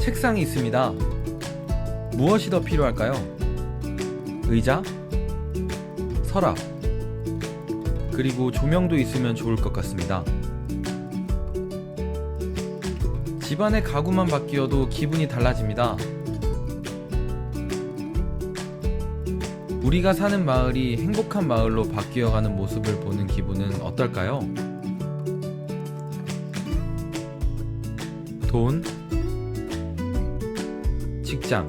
책상이 있습니다. 무엇이 더 필요할까요? 의자, 서랍, 그리고 조명도 있으면 좋을 것 같습니다. 집안의 가구만 바뀌어도 기분이 달라집니다. 우리가 사는 마을이 행복한 마을로 바뀌어가는 모습을 보는 기분은 어떨까요? 돈, 직장,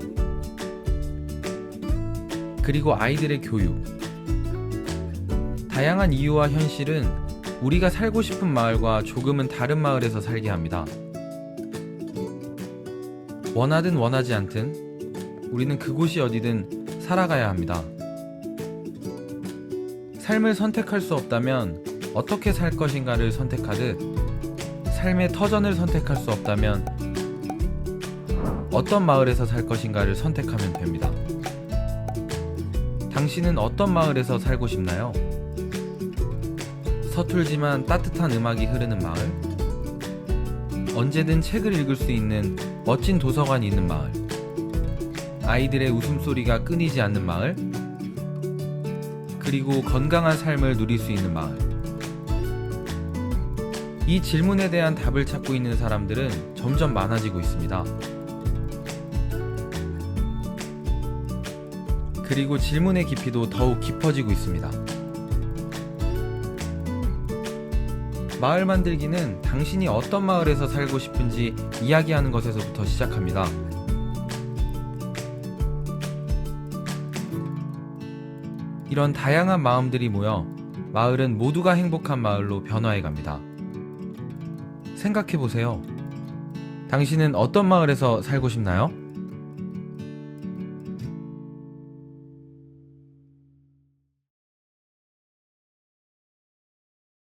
그리고 아이들의 교육. 다양한 이유와 현실은 우리가 살고 싶은 마을과 조금은 다른 마을에서 살게 합니다. 원하든 원하지 않든 우리는 그곳이 어디든 살아가야 합니다. 삶을 선택할 수 없다면 어떻게 살 것인가를 선택하듯 삶의 터전을 선택할 수 없다면 어떤 마을에서 살 것인가를 선택하면 됩니다. 당신은 어떤 마을에서 살고 싶나요? 서툴지만 따뜻한 음악이 흐르는 마을? 언제든 책을 읽을 수 있는 멋진 도서관이 있는 마을? 아이들의 웃음소리가 끊이지 않는 마을? 그리고 건강한 삶을 누릴 수 있는 마을? 이 질문에 대한 답을 찾고 있는 사람들은 점점 많아지고 있습니다. 그리고 질문의 깊이도 더욱 깊어지고 있습니다. 마을 만들기는 당신이 어떤 마을에서 살고 싶은지 이야기하는 것에서부터 시작합니다. 이런 다양한 마음들이 모여 마을은 모두가 행복한 마을로 변화해 갑니다. 생각해 보세요. 당신은 어떤 마을에서 살고 싶나요?